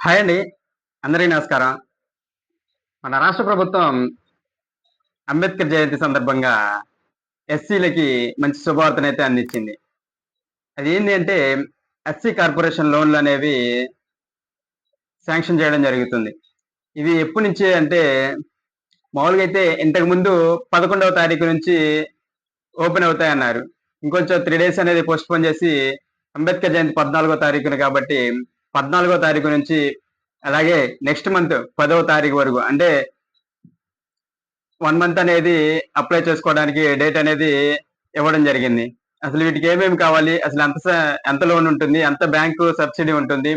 Hi అండి. అందరికీ నమస్కారం. మన రాష్ట్ర ప్రభుత్వం అంబేద్కర్ జయంతి సందర్భంగా ఎస్సీలకి మంచి శుభవార్తనైతే అందించింది. అది ఏంటి అంటే ఎస్సీ కార్పొరేషన్ లోన్లు అనేవి శాంక్షన్ చేయడం జరుగుతుంది. ఇది ఎప్పటి నుంచి అంటే మామూలుగా అయితే ఇంతకు ముందు పదకొండవ తారీఖు నుంచి ఓపెన్ అవుతాయన్నారు. ఇంకొంచెం త్రీ డేస్ అనేది పోస్ట్ పోన్ చేసి అంబేద్కర్ జయంతి పద్నాలుగో తారీఖున కాబట్టి పద్నాలుగో తారీఖు నుంచి అలాగే నెక్స్ట్ మంత్ పదవ తారీఖు వరకు. అంటే వన్ మంత్ అనేది అప్లై చేసుకోవడానికి డేట్ అనేది ఇవ్వడం జరిగింది. అసలు వీటికి ఏమేమి కావాలి? అసలు ఎంత ఎంత లోన్ ఉంటుంది? ఎంత బ్యాంకు సబ్సిడీ ఉంటుంది?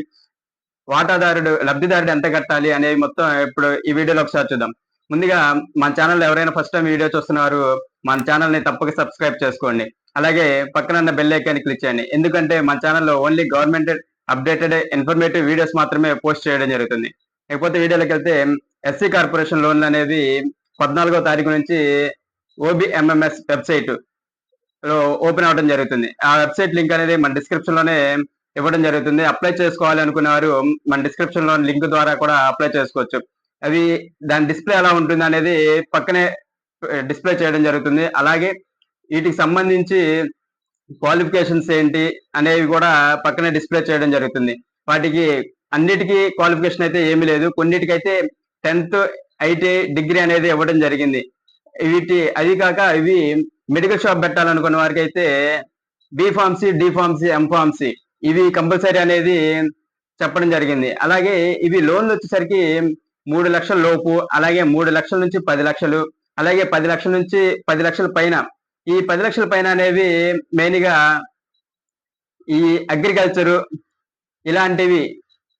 వాటాదారుడు లబ్ధిదారుడు ఎంత కట్టాలి? అనేవి మొత్తం ఇప్పుడు ఈ వీడియోలో ఒకసారి చూద్దాం. ముందుగా మన ఛానల్ ఎవరైనా ఫస్ట్ టైం వీడియో చూస్తున్నారు మన ఛానల్ని తప్పక సబ్స్క్రైబ్ చేసుకోండి. అలాగే పక్కన బెల్ ఐకాన్ క్లిక్ చేయండి. ఎందుకంటే మన ఛానల్లో only government updated informative videos మాత్రమే పోస్ట్ చేయడం జరుగుతుంది. లేకపోతే వీడియోలోకి వెళ్తే ఎస్సీ కార్పొరేషన్ లోన్లు అనేది పద్నాలుగో తారీఖు నుంచి ఓబిఎంఎంఎస్ వెబ్సైట్లో ఓపెన్ అవ్వడం జరుగుతుంది. ఆ వెబ్సైట్ లింక్ అనేది మన డిస్క్రిప్షన్లోనే ఇవ్వడం జరుగుతుంది. అప్లై చేసుకోవాలి అనుకునేవారు మన డిస్క్రిప్షన్లో లింక్ ద్వారా కూడా అప్లై చేసుకోవచ్చు. అవి దాని డిస్ప్లే ఎలా ఉంటుంది అనేది పక్కనే డిస్ప్లే చేయడం జరుగుతుంది. అలాగే వీటికి సంబంధించి క్వాలిఫికేషన్స్ ఏంటి అనేవి కూడా పక్కనే డిస్ప్లే చేయడం జరుగుతుంది. వాటికి అన్నిటికీ క్వాలిఫికేషన్ అయితే ఏమీ లేదు. కొన్నిటికైతే టెన్త్ ఐటీ డిగ్రీ అనేది ఇవ్వడం జరిగింది. వీటి అది కాక ఇవి మెడికల్ షాప్ పెట్టాలనుకున్న వారికి అయితే బి ఫార్మసీ డి ఇవి కంపల్సరీ అనేది చెప్పడం జరిగింది. అలాగే ఇవి లోన్లు వచ్చేసరికి మూడు లక్షల లోపు అలాగే మూడు లక్షల నుంచి పది లక్షలు అలాగే పది లక్షల నుంచి పది లక్షల పైన ఈ పది లక్షల పైన అనేవి మెయిన్గా ఈ అగ్రికల్చర్ ఇలాంటివి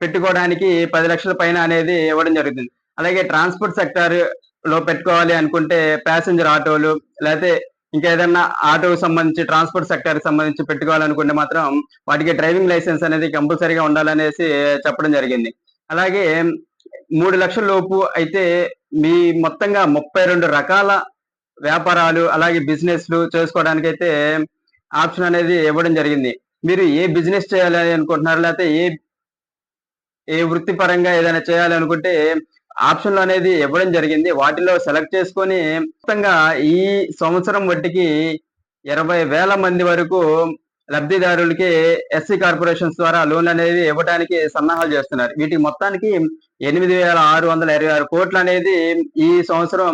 పెట్టుకోవడానికి పది లక్షల పైన అనేది ఇవ్వడం జరుగుతుంది. అలాగే ట్రాన్స్పోర్ట్ సెక్టర్లో పెట్టుకోవాలి అనుకుంటే ప్యాసింజర్ ఆటోలు లేకపోతే ఇంకేదన్నా ఆటోకు సంబంధించి ట్రాన్స్పోర్ట్ సెక్టర్ సంబంధించి పెట్టుకోవాలనుకుంటే మాత్రం వాటికి డ్రైవింగ్ లైసెన్స్ అనేది కంపల్సరీగా ఉండాలనేసి చెప్పడం జరిగింది. అలాగే మూడు లక్షల లోపు అయితే మీ మొత్తంగా ముప్పై రెండు రకాల వ్యాపారాలు అలాగే బిజినెస్లు చేసుకోవడానికి అయితే ఆప్షన్ అనేది ఇవ్వడం జరిగింది. మీరు ఏ బిజినెస్ చేయాలి అనుకుంటున్నారు? లేకపోతే ఏ ఏ వృత్తిపరంగా ఏదైనా చేయాలనుకుంటే ఆప్షన్లు అనేది ఇవ్వడం జరిగింది. వాటిలో సెలెక్ట్ చేసుకొని మొత్తంగా ఈ సంవత్సరం వట్టికి ఇరవై వేల మంది వరకు లబ్ధిదారులకి ఎస్సీ కార్పొరేషన్స్ ద్వారా లోన్ అనేది ఇవ్వడానికి సన్నాహాలు చేస్తున్నారు. వీటికి మొత్తానికి ఎనిమిది వేల ఆరు వందల ఇరవై ఆరు కోట్లు అనేది ఈ సంవత్సరం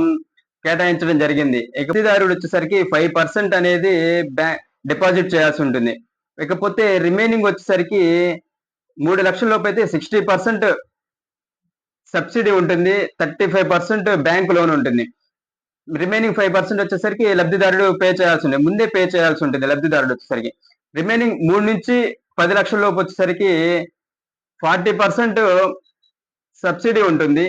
కేటాయించడం జరిగింది. ఇక వచ్చేసరికి ఫైవ్ పర్సెంట్ అనేది బ్యాంక్ డిపాజిట్ చేయాల్సి ఉంటుంది. ఇకపోతే రిమైనింగ్ వచ్చేసరికి మూడు లక్షల లోపు అయితే సిక్స్టీ పర్సెంట్ సబ్సిడీ ఉంటుంది. Thirty five percent bank loan ఉంటుంది. రిమైనింగ్ ఫైవ్ పర్సెంట్ వచ్చేసరికి లబ్ధిదారుడు పే చేయాల్సి ఉంటుంది. ముందే పే చేయాల్సి ఉంటుంది లబ్ధిదారుడు వచ్చేసరికి. రిమైనింగ్ మూడు నుంచి పది లక్షల లోపు వచ్చేసరికి ఫార్టీ పర్సెంట్ సబ్సిడీ ఉంటుంది.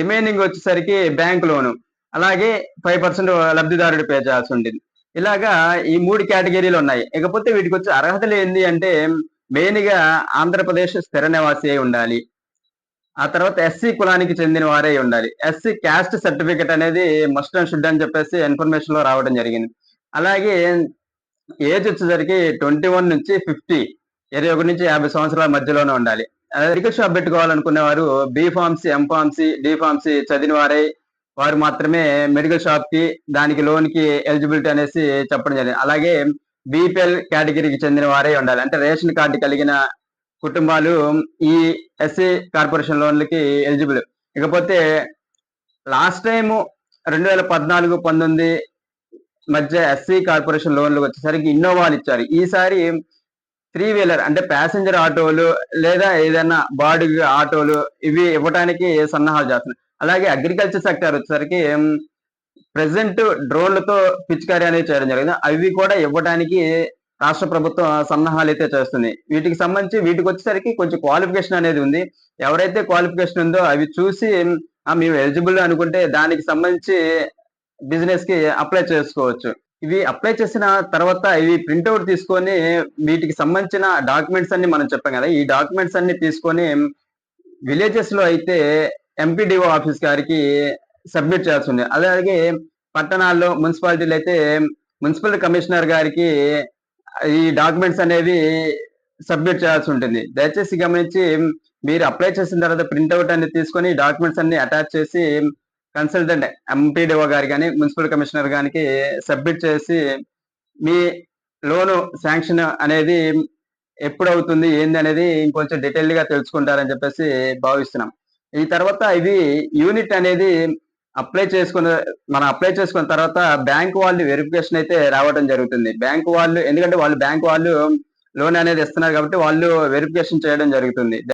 రిమైనింగ్ వచ్చేసరికి బ్యాంక్ లోను. అలాగే ఫైవ్ పర్సెంట్ లబ్ధిదారుడు పే చేయాల్సి ఉంటుంది ఇలాగా ఈ మూడు కేటగిరీలు ఉన్నాయి. ఇకపోతే వీటికి వచ్చే అర్హతలు ఏంటి అంటే మెయిన్గా ఆంధ్రప్రదేశ్ స్థిర నివాసి అయి ఉండాలి. ఆ తర్వాత ఎస్సీ కులానికి చెందిన వారే ఉండాలి. ఎస్సీ క్యాస్ట్ సర్టిఫికెట్ అనేది మస్ట్ అండ్ షుడ్ అని చెప్పేసి ఇన్ఫర్మేషన్లో రావడం జరిగింది. అలాగే ఏజ్ వచ్చేసరికి ట్వంటీ వన్ నుంచి ఫిఫ్టీ ఇరవై ఒకటి నుంచి యాభై సంవత్సరాల మధ్యలోనే ఉండాలి. మెడికల్ షాప్ పెట్టుకోవాలనుకునే వారు B pharmacy M pharmacy D pharmacy చదివిన వారై వారు మాత్రమే మెడికల్ షాప్కి దానికి లోన్కి ఎలిజిబిలిటీ అనేసి చెప్పడం జరిగింది. అలాగే బీపీఎల్ కేటగిరీకి చెందిన వారే ఉండాలి. అంటే రేషన్ కార్డు కలిగిన కుటుంబాలు ఈ ఎస్సీ కార్పొరేషన్ లోన్లకి ఎలిజిబుల్. ఇకపోతే లాస్ట్ టైం రెండు వేల పద్నాలుగు పంతొమ్మిది మధ్య ఎస్సీ కార్పొరేషన్ లోన్లు వచ్చేసరికి ఇన్నోవాలు ఇచ్చారు. ఈసారి త్రీ వీలర్ అంటే ప్యాసింజర్ ఆటోలు లేదా ఏదైనా బాడుగ ఆటోలు ఇవి ఇవ్వడానికి సన్నాహాలు చేస్తున్నాయి అలాగే అగ్రికల్చర్ సెక్టర్ వచ్చేసరికి ప్రెసెంట్ డ్రోన్లతో పిచికారీ అనేది చేయడం జరిగింది. అవి కూడా ఇవ్వడానికి రాష్ట్ర ప్రభుత్వం సన్నాహాలు అయితే చేస్తుంది. వీటికి సంబంధించి వీటికి వచ్చేసరికి కొంచెం క్వాలిఫికేషన్ అనేది ఉంది. ఎవరైతే క్వాలిఫికేషన్ ఉందో అవి చూసి మేము ఎలిజిబుల్ అనుకుంటే దానికి సంబంధించి బిజినెస్కి అప్లై చేసుకోవచ్చు. ఇవి అప్లై చేసిన తర్వాత ఇవి ప్రింట్అవుట్ తీసుకొని వీటికి సంబంధించిన డాక్యుమెంట్స్ అన్ని మనం చెప్పాం కదా ఈ డాక్యుమెంట్స్ అన్ని తీసుకొని విలేజెస్లో అయితే ఎంపీడీఓ ఆఫీస్ గారికి సబ్మిట్ చేయాల్సి ఉంది అలాగే పట్టణాల్లో మున్సిపాలిటీలు అయితే మున్సిపల్ కమిషనర్ గారికి ఈ డాక్యుమెంట్స్ అనేవి సబ్మిట్ చేయాల్సి ఉంటుంది. దయచేసి గమనించి మీరు అప్లై చేసిన తర్వాత ప్రింట్అవుట్ అనేది తీసుకొని డాక్యుమెంట్స్ అన్ని అటాచ్ చేసి కన్సల్టెంట్ ఎంపీడీఓ గారి కానీ మున్సిపల్ కమిషనర్ గారికి సబ్మిట్ చేసి మీ లోను శాంక్షన్ అనేది ఎప్పుడు అవుతుంది ఏంది అనేది ఇంకొంచెం డీటెయిల్గా తెలుసుకుంటారని చెప్పేసి భావిస్తున్నాం. ఈ తర్వాత ఇది యూనిట్ అనేది అప్లై చేసుకున్న మనం అప్లై చేసుకున్న తర్వాత బ్యాంక్ వాళ్ళు వెరిఫికేషన్ అయితే రావడం జరుగుతుంది. బ్యాంక్ వాళ్ళు ఎందుకంటే వాళ్ళు బ్యాంక్ వాళ్ళు లోన్ అనేది ఇస్తున్నారు కాబట్టి వాళ్ళు వెరిఫికేషన్ చేయడం జరుగుతుంది.